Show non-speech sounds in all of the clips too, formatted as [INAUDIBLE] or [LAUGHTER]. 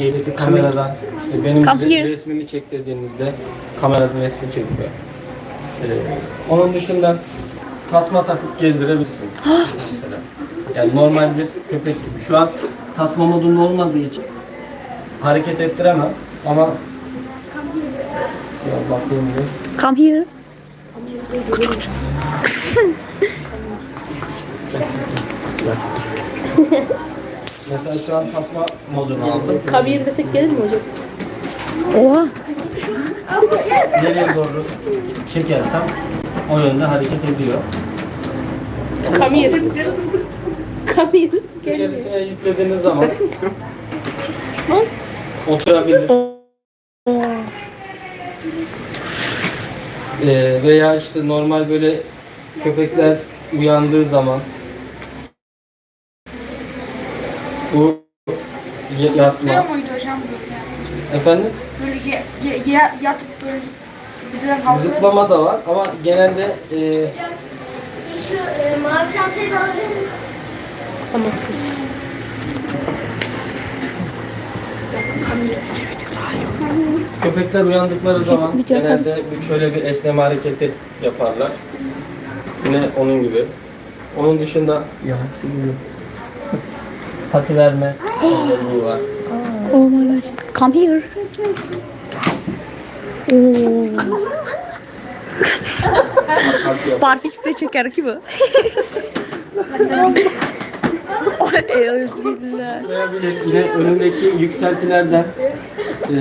Ehliyeti kameradan işte benim Come re- here. resmimi çektirdiğinizde kameradan resmi çekiyor. Ee, onun dışında tasma takıp gezdirebilirsiniz [GASPS] mesela. Yani normal bir köpek gibi. Şu an tasma modunda olmadığı için hareket ettiremem ama ya bakayım bir. Come here. [LAUGHS] Mesela şu an tasma modunu aldım. Kabir desek gelir mi hocam? Oha. Nereye doğru çekersem o yönde hareket ediyor. Kamir. Kamir. İçerisine yüklediğiniz zaman oturabilir. Ee, veya işte normal böyle köpekler uyandığı zaman bu y- Zıplıyor yatma. muydu hocam böyle? Efendim? Böyle ye, ye, ye- yatıp böyle zıp- bir de havlıyor. Zıplama da var ama genelde e, Şu e, mavi çantayı da alabilir miyim? Amasın. köpekler uyandıkları zaman video genelde atarız. bir- şöyle bir esneme hareketi yaparlar. Yine onun gibi. Onun dışında pati verme özelliği var. Oh my gosh. Come here. Oo. Kalk yap. Barfix de çeker ki bu. Yine önündeki yükseltilerden e,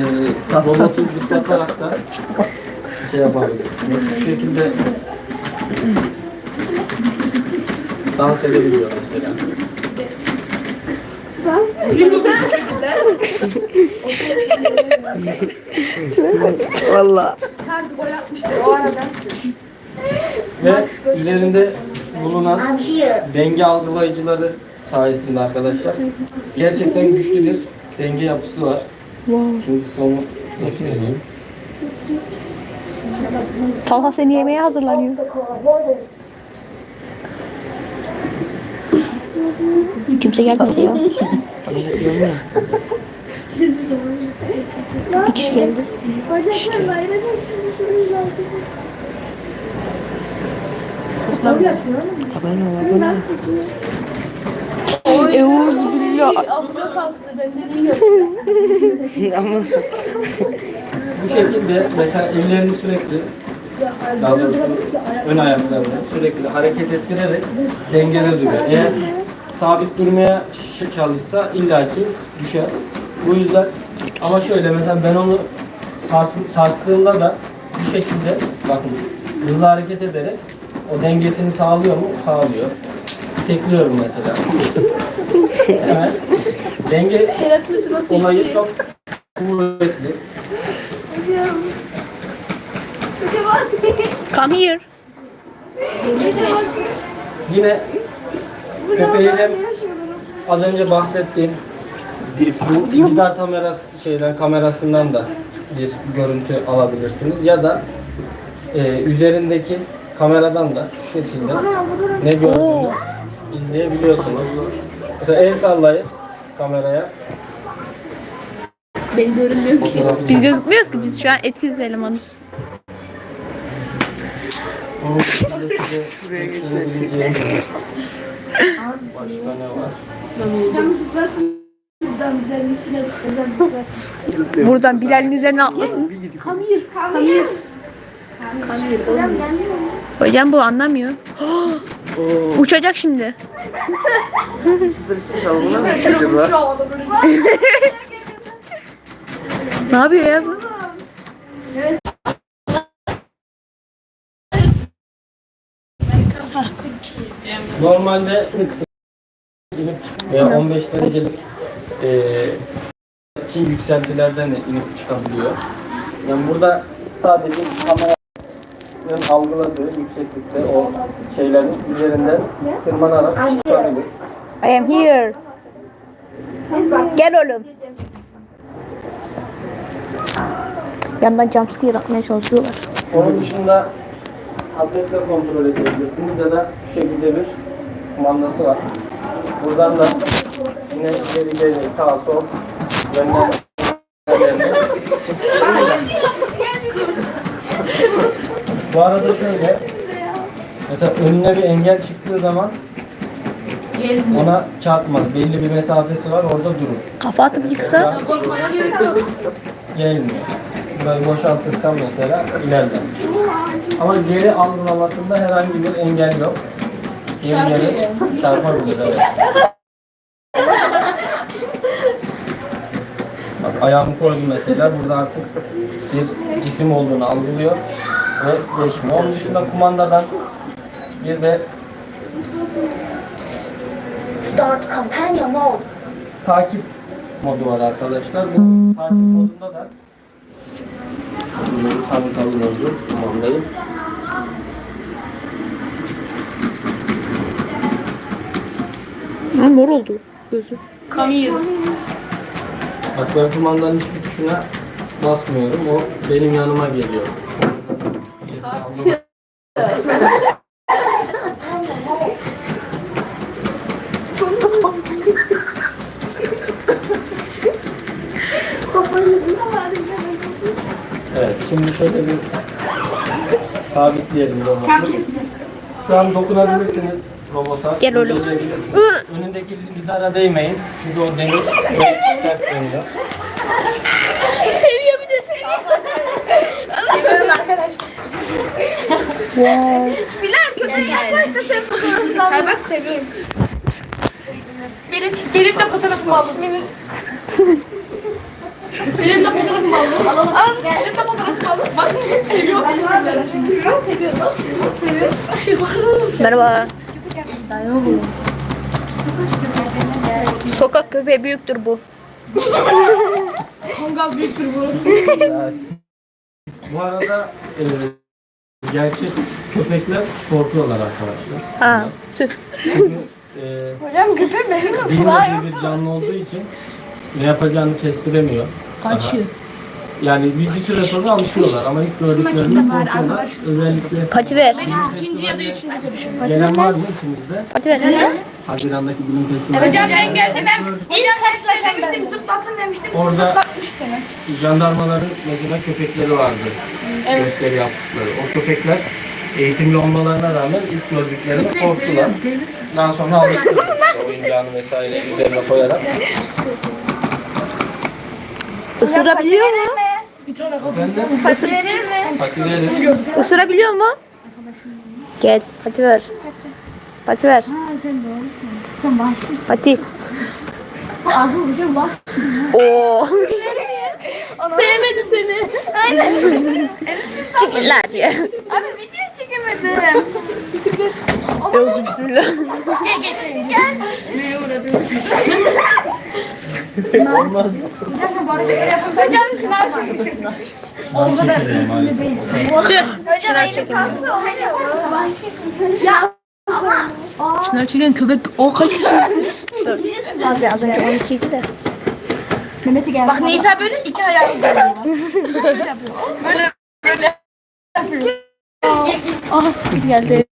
robotu zıplatarak da şey yapabilirsiniz. Bu şekilde dans edebiliyor mesela. Valla. Ferdi gol atmıştı o arada. Ve üzerinde bulunan denge algılayıcıları sayesinde arkadaşlar gerçekten güçlü bir denge yapısı var. Şimdi size onu göstereyim. Talha seni yemeğe hazırlanıyor. Kimse gelmedi ya. Bir kişi geldi. Bacaklar bayrağı çalışıyoruz lazım. Abone ol abone ol. Euzbillah. Abla kalktı. Bu şekilde mesela ellerini sürekli daha doğrusu ön ayaklarını sürekli hareket ettirerek dengede duruyor. Eğer sabit durmaya çalışsa illaki düşer. Bu yüzden ama şöyle mesela ben onu sars sarstığımda da bu şekilde bakın hızlı hareket ederek o dengesini sağlıyor mu? Sağlıyor. Tekliyorum mesela. [LAUGHS] evet. Denge olayı çok kuvvetli. Come here. Yine köpeği hem az önce bahsettiğim bu lidar kamerası şeyden kamerasından da bir görüntü alabilirsiniz ya da e, üzerindeki kameradan da şu şekilde ne gördüğünü izleyebiliyorsunuz. Mesela el sallayın kameraya. Ben görünmüyorum ki. Biz gözükmüyoruz ki biz şu an etkisiz elemanız. Başka ne var? Zıplasın. Buradan. Buradan Bilal'in üzerine atlasın. Kamir. Kamir. Kamir. Hocam yanıyor mu? Hocam bu anlamıyor. Uçacak şimdi. [LAUGHS] Ne yapıyor ya bu? Normalde veya 15 derecelik eee ki yükseltilerden de inip çıkabiliyor. Yani burada sadece kameranın algıladığı yükseklikte o şeylerin üzerinden tırmanarak çıkabilir. I am here. Gel oğlum. Yandan jumpscare atmaya çalışıyorlar. Onun dışında tabletle kontrol edebilirsiniz ya da şu şekilde bir kumandası var. Buradan da yine ileri geri sağa sol yönler Bu arada şöyle mesela önüne bir engel çıktığı zaman ona çarpmaz. Belli bir mesafesi var orada durur. Kafa atıp yıksa. Gelmiyor. Burayı boşaltırsam mesela ilerler. Ama geri algılamasında herhangi bir engel yok. Geri geri çarpabilir evet. Bak ayağımı koydum mesela burada artık bir cisim olduğunu algılıyor ve geçmiyor. Onun dışında kumandadan bir de Start companion mode. takip modu var arkadaşlar. Bu takip modunda da bunları tanıtalım oldu kumandayı. Ha, mor oldu gözü. Kamil. Bak ben kumandanın hiçbir tuşuna basmıyorum. O benim yanıma geliyor. Evet, şimdi şöyle bir sabitleyelim robotu. Şu an dokunabilirsiniz robota. Gel oğlum. Önündeki lidara değmeyin. Çünkü o demir ve sert dönüyor. Seviyor bir de seviyor. Seviyorum arkadaşlar. Bilen kötü gerçekten sen fotoğrafını aldın. bak seviyorum. Benim, benim de fotoğrafımı aldım. Benim, benim de fotoğrafımı aldım. Alalım. Al, benim de fotoğrafımı aldım. Bak seviyorum. Seviyorum. Seviyorum. Seviyorum. Merhaba. Sokak köpeği büyüktür bu. Kangal büyüktür bu. Bu arada e, gerçek köpekler korkuyorlar arkadaşlar. Ha, tüh. Çünkü e, Hocam köpek benim mi? bilmediği bir canlı olduğu için ne yapacağını kestiremiyor. Kaçıyor. Yani bir, bir süre sonra alışıyorlar ama ilk gördüklerinde korkuyorlar. Özellikle Pati ver. İkinci ya da üçüncü görüşüm. gelen var mı içimizde? Pati ver. Haziran'daki bilim festivali. Hocam ben geldim. Ben ilk karşılaşmıştım. Zıplatın demiştim. Siz Orada- zıplatmıştınız. Jandarmaların mesela köpekleri vardı. Gösteri yaptıkları. O köpekler eğitimli olmalarına rağmen ilk gördüklerinde korktular. Daha sonra alıştılar. Oyuncağını vesaire üzerine koyarak. Isırabiliyor mu? Efendim? Verir mi? Patileri. Isırabiliyor mu? Gel, pati ver. Pati ver. Sen başlısın. Pati. Ağzım sen baş. Oo. Sevmedi seni. Çıkırlar ya. Abi video çekemedim. Euzu bismillah. Gel gel seni gel. Neye uğradın? [LAUGHS] Olmaz. Sen bu hareketleri yapın. Hocam şınav çekin. Ben çekeceğim maalesef. Hocam elini kalsın. o hani yaparsa başlısın. Ya Şunları çeken köpek o kaç kişi? Az, az önce 12 idi de. Bak Nisa böyle iki ayağı. Böyle [LAUGHS] yapıyor. Böyle böyle yapıyor. Geldi.